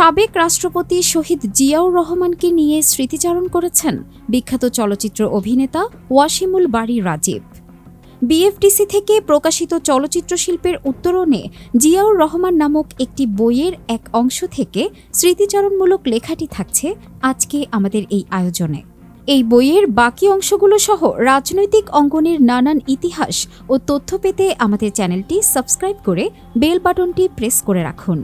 সাবেক রাষ্ট্রপতি শহীদ জিয়াউর রহমানকে নিয়ে স্মৃতিচারণ করেছেন বিখ্যাত চলচ্চিত্র অভিনেতা ওয়াসিমুল বাড়ি রাজীব। বিএফডিসি থেকে প্রকাশিত চলচ্চিত্র শিল্পের উত্তরণে জিয়াউর রহমান নামক একটি বইয়ের এক অংশ থেকে স্মৃতিচারণমূলক লেখাটি থাকছে আজকে আমাদের এই আয়োজনে। এই বইয়ের বাকি অংশগুলো সহ রাজনৈতিক অঙ্গনের নানান ইতিহাস ও তথ্য পেতে আমাদের চ্যানেলটি সাবস্ক্রাইব করে বেল বাটনটি প্রেস করে রাখুন।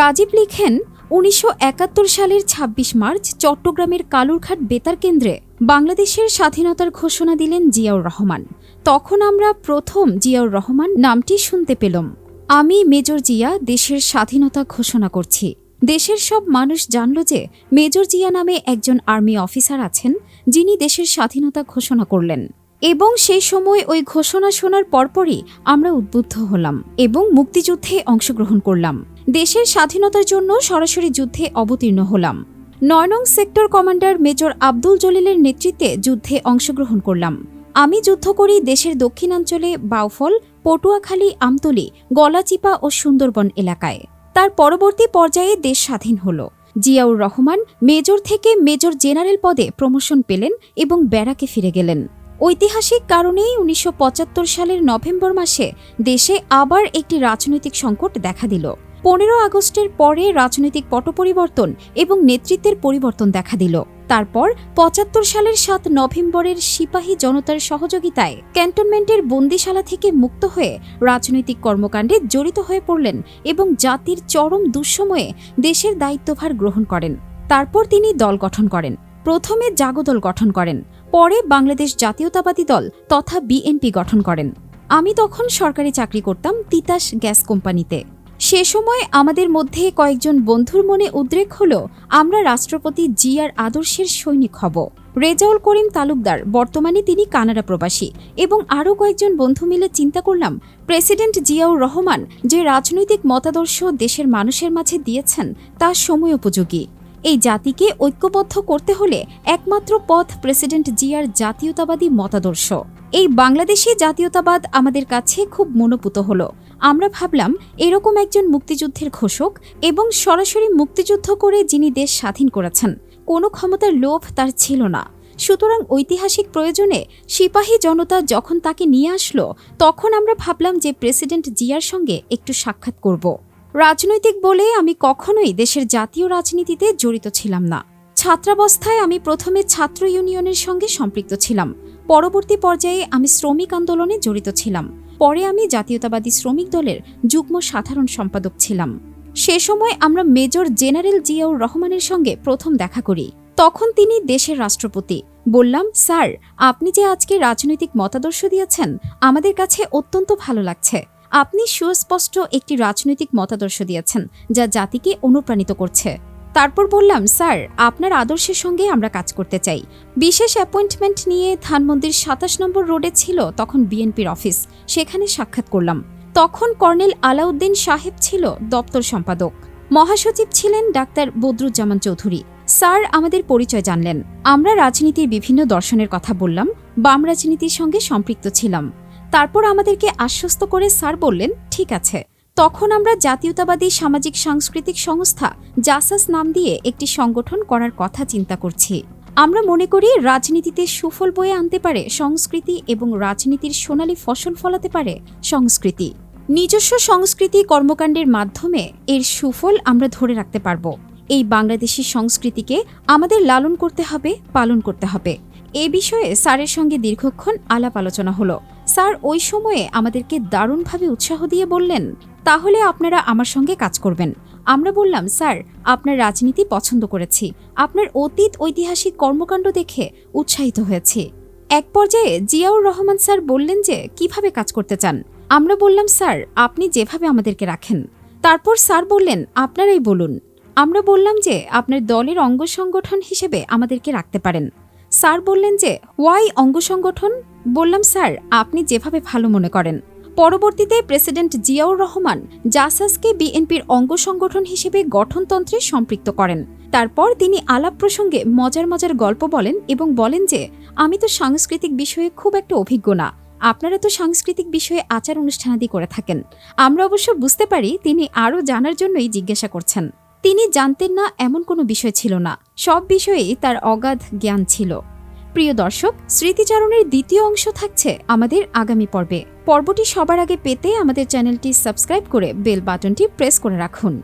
রাজীব লিখেন উনিশশো একাত্তর সালের ২৬ মার্চ চট্টগ্রামের কালুরঘাট বেতার কেন্দ্রে বাংলাদেশের স্বাধীনতার ঘোষণা দিলেন জিয়াউর রহমান। তখন আমরা প্রথম জিয়াউর রহমান নামটি শুনতে পেলাম। আমি মেজর জিয়া দেশের স্বাধীনতা ঘোষণা করছি। দেশের সব মানুষ জানল যে মেজর জিয়া নামে একজন আর্মি অফিসার আছেন, যিনি দেশের স্বাধীনতা ঘোষণা করলেন। এবং সেই সময় ওই ঘোষণা শোনার পরপরই আমরা উদ্বুদ্ধ হলাম এবং মুক্তিযুদ্ধে অংশগ্রহণ করলাম। দেশের স্বাধীনতার জন্য সরাসরি যুদ্ধে অবতীর্ণ হলাম। নয় নং সেক্টর কমান্ডার মেজর আব্দুল জলিলের নেতৃত্বে যুদ্ধে অংশগ্রহণ করলাম। আমি যুদ্ধ করি দেশের দক্ষিণাঞ্চলে বাউফল, পটুয়াখালী, আমতলি, গলাচিপা ও সুন্দরবন এলাকায়। তার পরবর্তী পর্যায়ে দেশ স্বাধীন হল। জিয়াউর রহমান মেজর থেকে মেজর জেনারেল পদে প্রমোশন পেলেন এবং ব্যারাকে ফিরে গেলেন। ঐতিহাসিক কারণেই উনিশশো পঁচাত্তর সালের নভেম্বর মাসে দেশে আবার একটি রাজনৈতিক সংকট দেখা দিল। পনেরো আগস্টের পরে রাজনৈতিক পট পরিবর্তন এবং নেতৃত্বের পরিবর্তন দেখা দিল। তারপর পঁচাত্তর সালের সাত নভেম্বরের সিপাহী জনতার সহযোগিতায় ক্যান্টনমেন্টের বন্দিশালা থেকে মুক্ত হয়ে রাজনৈতিক কর্মকাণ্ডে জড়িত হয়ে পড়লেন এবং জাতির চরম দুঃসময়ে দেশের দায়িত্বভার গ্রহণ করেন। তারপর তিনি দল গঠন করেন। প্রথমে জাগদল গঠন করেন। পরে বাংলাদেশ জাতীয়তাবাদী দল তথা বিএনপি গঠন করেন। আমি তখন সরকারি চাকরি করতাম তিতাস গ্যাস কোম্পানিতে। সে সময় আমাদের মধ্যে কয়েকজন বন্ধুর মনে উদ্রেক হল, আমরা রাষ্ট্রপতি জিয়ার আদর্শের সৈনিক হব। রেজাউল করিম তালুকদার, বর্তমানে তিনি কানাডা প্রবাসী এবং আরও কয়েকজন বন্ধু মিলে চিন্তা করলাম, প্রেসিডেন্ট জিয়াউর রহমান যে রাজনৈতিক মতাদর্শ দেশের মানুষের মাঝে দিয়েছেন, তা সময় উপযোগী। এই জাতিকে ঐক্যবদ্ধ করতে হলে একমাত্র পথ প্রেসিডেন্ট জিয়ার জাতীয়তাবাদী মতাদর্শ। এই বাংলাদেশি জাতীয়তাবাদ আমাদের কাছে খুব মনোপুত হলো। আমরা ভাবলাম এরকম একজন মুক্তিযুদ্ধের ঘোষক এবং সরাসরি মুক্তিযুদ্ধ করে যিনি দেশ স্বাধীন করেছেন, কোনো ক্ষমতার লোভ তার ছিল না। সুতরাং ঐতিহাসিক প্রয়োজনে সিপাহী জনতা যখন তাকে নিয়ে আসলো, তখন আমরা ভাবলাম যে প্রেসিডেন্ট জিয়ার সঙ্গে একটু সাক্ষাৎ করব। রাজনৈতিক বলে আমি কখনোই দেশের জাতীয় রাজনীতিতে জড়িত ছিলাম না। ছাত্রাবস্থায় আমি প্রথমে ছাত্র ইউনিয়নের সঙ্গে সম্পৃক্ত ছিলাম। পরবর্তী পর্যায়ে আমি শ্রমিক আন্দোলনে জড়িত ছিলাম। পরে আমি জাতীয়তাবাদী শ্রমিক দলের যুগ্ম সাধারণ সম্পাদক ছিলাম। সে সময় আমরা মেজর জেনারেল জিয়াউর রহমানের সঙ্গে প্রথম দেখা করি। তখন তিনি দেশের রাষ্ট্রপতি। বললাম, স্যার, আপনি যে আজকে রাজনৈতিক মতাদর্শ দিয়েছেন, আমাদের কাছে অত্যন্ত ভালো লাগছে। আপনি সুস্পষ্ট একটি রাজনৈতিক মতাদর্শ দিয়েছেন, যা জাতিকে অনুপ্রাণিত করছে। তারপর বললাম, স্যার, আপনার আদর্শের সঙ্গে আমরা কাজ করতে চাই। বিশেষ অ্যাপয়েন্টমেন্ট নিয়ে ধানমন্দির সাতাশ নম্বর রোডে ছিল তখন বিএনপির অফিস, সেখানে সাক্ষাৎ করলাম। তখন কর্নেল আলাউদ্দিন সাহেব ছিল দপ্তর সম্পাদক। মহাসচিব ছিলেন ডাক্তার বদরুজ্জামান চৌধুরী। স্যার, আমাদের পরিচয় জানলেন। আমরা রাজনীতির বিভিন্ন দর্শনের কথা বললাম, বাম রাজনীতির সঙ্গে সম্পৃক্ত ছিলাম। তারপর আমাদেরকে আশ্বস্ত করে স্যার বললেন, ঠিক আছে। তখন আমরা জাতীয়তাবাদী সামাজিক সাংস্কৃতিক সংস্থা জাসাস নাম দিয়ে একটি সংগঠন করার কথা চিন্তা করছি। আমরা মনে করি রাজনীতিতে সুফল বয়ে আনতে পারে সংস্কৃতি এবং রাজনীতির সোনালী ফসল ফলাতে পারে সংস্কৃতি। নিজস্ব সংস্কৃতি কর্মকাণ্ডের মাধ্যমে এর সুফল আমরা ধরে রাখতে পারব। এই বাংলাদেশি সংস্কৃতিকে আমাদের লালন করতে হবে, পালন করতে হবে। এ বিষয়ে স্যারের সঙ্গে দীর্ঘক্ষণ আলাপ আলোচনা হলো। স্যার ওই সময়ে আমাদেরকে দারুণভাবে উৎসাহ দিয়ে বললেন তাহলে আপনারা আমার সঙ্গে কাজ করবেন। আমরা বললাম, স্যার, আপনার রাজনীতি পছন্দ করেছি। আপনার অতীত ঐতিহাসিক কর্মকাণ্ড দেখে উৎসাহিত হয়েছি। এক পর্যায়ে জিয়াউর রহমান স্যার বললেন যে, কীভাবে কাজ করতে চান? আমরা বললাম, স্যার, আপনি যেভাবে আমাদেরকে রাখেন। তারপর স্যার বললেন, আপনারাই বলুন। আমরা বললাম যে, আপনার দলের অঙ্গ সংগঠন হিসেবে আমাদেরকে রাখতে পারেন। স্যার বললেন যে ওয়াই অঙ্গ সংগঠন? বললাম, স্যার, আপনি যেভাবে ভালো মনে করেন। পরবর্তীতে প্রেসিডেন্ট জিয়াউর রহমান জাসাসকে বিএনপির অঙ্গ সংগঠন হিসেবে গঠনতন্ত্রে সম্পৃক্ত করেন। তারপর তিনি আলাপ প্রসঙ্গে মজার মজার গল্প বলেন এবং বলেন যে, আমি তো সাংস্কৃতিক বিষয়ে খুব একটা অভিজ্ঞ না। আপনারা তো সাংস্কৃতিক বিষয়ে আচার অনুষ্ঠানাদি করে থাকেন। আমরা অবশ্য বুঝতে পারি তিনি আরও জানার জন্যই জিজ্ঞাসা করছেন। তিনি জানতেন না এমন কোনো বিষয় ছিল না। সব বিষয়েই তার অগাধ জ্ঞান ছিল। প্রিয় দর্শক, স্মৃতিচারণের দ্বিতীয় অংশ থাকছে আমাদের আগামী পর্বে। পর্বটি সবার আগে পেতে আমাদের চ্যানেলটি সাবস্ক্রাইব করে বেল বাটনটি প্রেস করে রাখুন।